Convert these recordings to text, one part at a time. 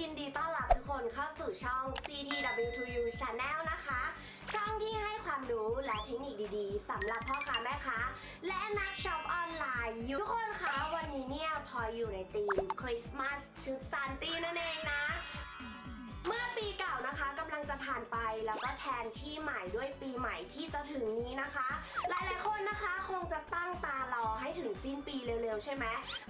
ยินดีต้อนรับทุกคนเข้าสู่ช่อง CTW2U Channel นะคะ ช่องที่ให้ความรู้และเทคนิคดีๆสำหรับพ่อค้าแม่ค้าและนักช็อปออนไลน์อยู่ทุกคนคะวันนี้เนี่ยพออยู่ในธีมคริสต์มาสชุดซานตี้นั่นเองนะเมื่อปีเก่านะคะกำลังจะผ่านไปแล้วก็แทนที่ใหม่ด้วยปีใหม่ที่จะถึงนี้นะคะ หลายๆคนนะคะคงจะตั้งตารอให้ถึงสิ้นปีเร็วๆ ใช่ไหม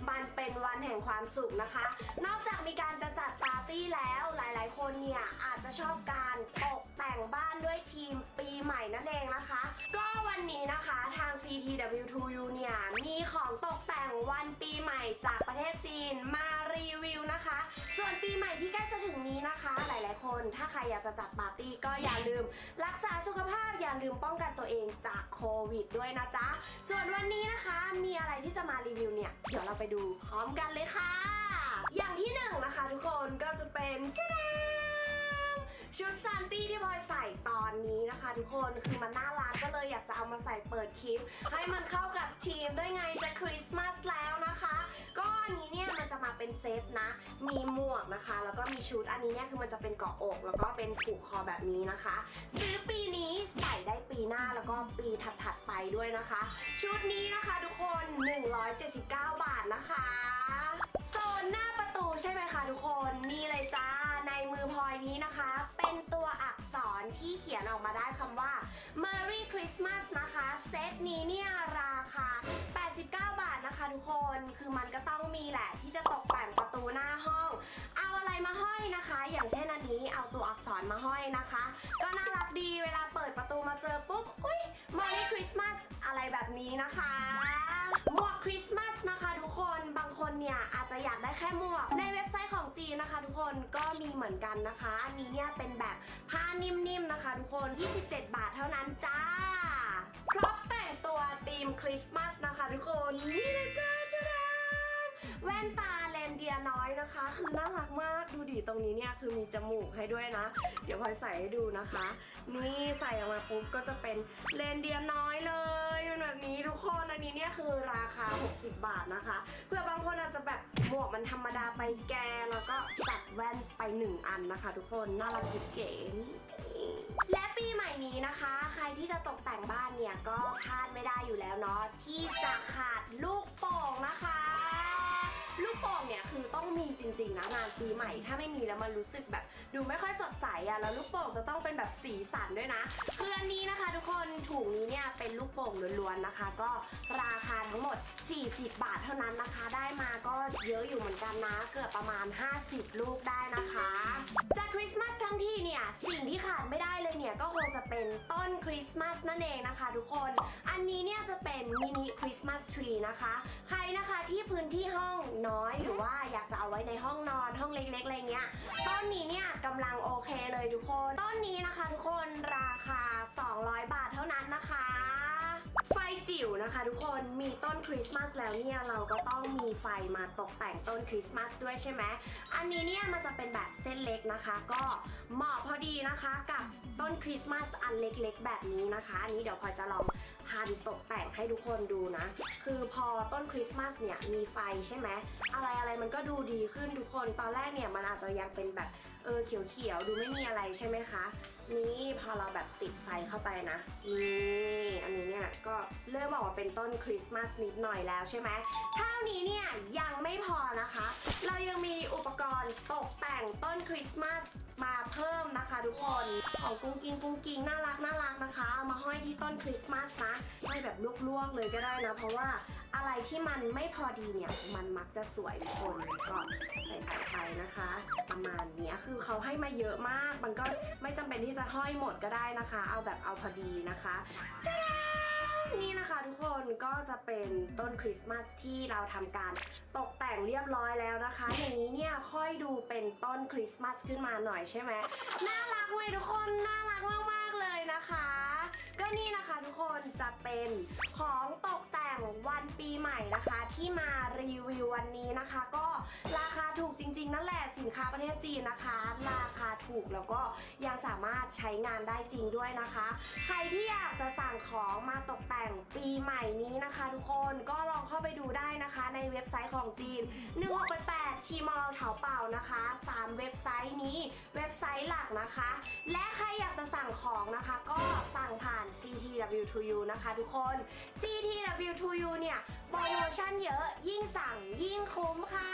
มันเป็นวันแห่งความสุขนะคะ นอกจากมีการจะจัดปาร์ตี้แล้วหลายๆ คนเนี่ยอาจจะชอบการตกแต่งบ้านด้วยทีมปีใหม่นั่นเองนะคะ ก็วันนี้นะคะทาง CTW2U เนี่ยมีของตกแต่งวันปีใหม่จากประเทศจีนมารีวิวนะคะ ส่วนปีใหม่ที่ใกล้จะถึงนี้นะคะ หลายๆ คน ถ้าใครอยากจะจัดปาร์ตี้ก็อย่าลืมรักษาสุขภาพอย่า ลืมป้องกันตัวเองจากโควิดด้วยนะจ๊ะ ส่วนวันนี้นะคะมีอะไรที่จะมารีวิวเนี่ย เดี๋ยวเราไปดูพร้อมกันเลยค่ะ อย่างที่หนึ่งนะคะทุกคนก็จะเป็นจ๊ะดา คะทุกคนคือมันน่ารักก็เลยอยากจะเอามาใส่เปิดคลิป ให้มันเข้ากับทีมด้วยไงจะคริสต์มาสแล้วนะคะ ก็อันนี้เนี่ยมันจะมาเป็นเซตนะ มีหมวกนะคะ แล้วก็มีชุดอันนี้เนี่ยคือมันจะเป็นเกาะอก แล้วก็เป็นผูกคอแบบนี้นะคะ ซื้อปีนี้ใส่ได้ปีหน้าแล้วก็ปีถัดๆไปด้วยนะคะ ชุดนี้นะคะทุกคน 179 ออกมาได้คำว่า Merry Christmas นะคะเซตนี้เนี่ยราคา 89 บาทนะคะทุกคนคือมันก็ต้องมีแหละที่จะตกแต่งประตูหน้าห้อง เอาอะไรมาห้อยนะคะ อย่างเช่นอันนี้เอาตัวอักษรมาห้อยนะคะ ก็น่ารักดีเวลาเปิดประตูมาเจอปุ๊บอุ้ย Merry Christmas อะไรแบบนี้นะคะหมวกคริสต์มาส เนี่ยอาจจะอยากได้แค่หมวก ในเว็บไซต์ของจีนนะคะ ทุกคนก็มีเหมือนกันนะคะ อันนี้เนี่ยเป็นแบบผ้านิ่มๆนะคะ ทุกคน 27 บาทเท่านั้นจ้าพร็อพแต่งตัวธีมคริสต์มาสนะคะ ทุกคนนี่เลยจ้าจ้าดาแว่นตาเลนเดียน้อยนะคะ คือน่ารักมากดูดิตรงนี้เนี่ยคือมีจมูกให้ด้วยนะ เดี๋ยวพลอยใส่ให้ดูนะคะ นี่ใส่ออกมาปุ๊บก็จะเป็นเลนเดียน้อยเลยเป็นแบบนี้ทุกคนอันนี้เนี่ยคือราคา 60 บาทนะคะ วันธรรมดาไปแกแล้วก็จัดแว่นไป 1 อันนะคะ ทุกคนน่ารักเก๋และปีใหม่นี้นะคะ ใครที่จะตกแต่งบ้านเนี่ยก็พลาดไม่ได้อยู่แล้วเนาะที่จะขาดลูกโป่งนะคะ จริง ๆ นะงานปีใหม่ถ้าไม่มีแล้วมันรู้สึกแบบ ดูไม่ค่อยสดใสอะ่ะแล้วลูกโป่งจะต้องเป็นแบบสีสันด้วยนะคืออันนี้นะคะ ทุกคนถุงนี้เนี่ยเป็นลูกโป่งล้วนๆนะคะ ก็ราคาทั้งหมด 40 บาทเท่านั้นนะคะ ได้มาก็เยอะอยู่เหมือนกันนะ เกือบประมาณ 50 ลูกได้นะคะ จะคริสต์มาสทั้งทีเนี่ย สิ่งที่ขาดไม่ได้เลยเนี่ย ก็คงจะเป็นต้นคริสต์มาสนั่นเองนะคะทุกคน อันนี้เนี่ยจะเป็นมินิคริสต์มาสทรีนะคะ ใครนะคะที่พื้นที่ห้องน้อยหรือว่าอยากจะเอาไว้ในห้องนอนห้องเล็กๆอะไรเงี้ย ต้นนี้เนี่ยกำลังโอเคเลยทุกคน ต้นนี้นะคะทุกคนราคา 200 บาทเท่านั้นนะคะ นะคะทุกคนมีต้นคริสต์มาสแล้วเนี่ยเราก็ต้องมีไฟมาตกแต่งต้นคริสต์มาสด้วยใช่ไหมอันนี้เนี่ยมันจะเป็นแบบเส้นเล็กนะคะ ก็เหมาะพอดีนะคะกับต้นคริสต์มาสอันเล็กๆ แบบนี้นะคะ อันนี้เดี๋ยวพอจะลองพันตกแต่งให้ทุกคนดูนะ คือพอต้นคริสต์มาสเนี่ยมีไฟใช่ไหมอะไรอะไรมันก็ดูดีขึ้นทุกคนตอนแรกเนี่ยมันอาจจะยังเป็นแบบ เออเขียวๆดูไม่มีอะไรใช่ไหมคะ นี่พอเราแบบติดไฟเข้าไปนะนี่อันนี้เนี่ยก็เริ่มบอกว่าเป็นต้นคริสต์มาสนิดหน่อยแล้วใช่ไหมเท่านี้เนี่ยยังไม่พอนะคะ เรายังมีอุปกรณ์ตกแต่งต้นคริสต์มาส มาเพิ่มนะคะทุกคนของกุ้งกิ้งกุ้งกิ้งน่ารักน่ารักนะคะเอามาห้อยที่ต้นคริสต์มาสนะห้อยแบบลวกๆเลยก็ได้นะ เพราะว่าอะไรที่มันไม่พอดีเนี่ยมันมักจะสวยทุกคนก็ใส่ใส่ไปนะคะ ประมาณนี้คือเขาให้มาเยอะมาก มันก็ไม่จำเป็นที่จะห้อยหมดก็ได้นะคะ เอาแบบเอาพอดีนะคะจ้า ก็จะเป็นต้นคริสต์มาสที่เราทำการตกแต่งเรียบร้อยแล้วนะคะ อย่างนี้เนี่ยค่อยดูเป็นต้นคริสต์มาสขึ้นมาหน่อยใช่ไหมน่ารักเว้ยทุกคนน่ารักมากๆเลยนะคะ ก็นี่นะคะทุกคนจะเป็นของตกแต่ง วันปีใหม่นะคะ ที่มารีวิววันนี้นะคะ ก็ราคาถูกจริง ๆ นั่นแหละสินค้าประเทศจีนนะคะ ราคาถูกแล้วก็ยังสามารถใช้งานได้จริงด้วยนะคะ ใครที่อยากจะสั่งของมาตกแต่งปีใหม่นี้นะคะ ทุกคนก็ลองเข้าไปดูได้นะคะ ในเว็บไซต์ของจีน1688ทีมอลเถาเป่านะคะ 3 เว็บไซต์นี้เว็บไซต์หลักนะคะ และใครอยากจะสั่งของนะคะ ก็สั่งผ่าน CTW2U นะคะ ทุกคน CTW2 CTW2U เนี่ยโปรโมชั่นเยอะยิ่งสั่งยิ่งคุ้มค่ะ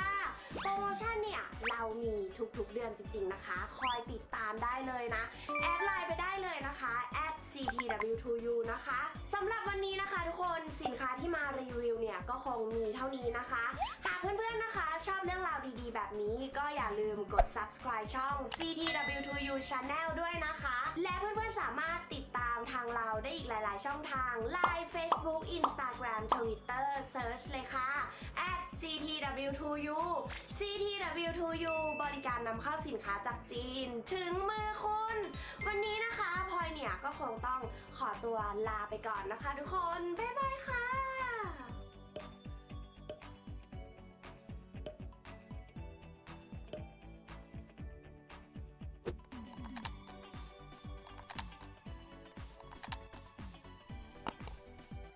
โปรโมชั่นเนี่ย เรามีทุกๆเดือนจริง ๆนะคะ คอยติดตามได้เลยนะ แอดไลน์ไปได้เลยนะคะ at ctw2u นะคะสำหรับวันนี้นะคะทุกคนสินค้าที่มารีวิวเนี่ย ก็คงมีเท่านี้นะคะ หากเพื่อนๆนะคะ ชอบเรื่องราวดีๆ แบบนี้ก็อย่าลืมกด subscribe ช่อง ctw2u channel ด้วยนะคะ และเพื่อนๆสามารถติด ทางเราได้อีกหลาย ๆ ช่องทาง Line Facebook Instagram Twitter Search เลยค่ะ ctw2u ctw2u บริการนำเข้าสินค้าจากจีน ถึงมือคุณ วันนี้นะคะพลอยเนี่ยก็คงต้องขอตัวลาไปก่อนนะคะทุกคน บ๊ายบายค่ะ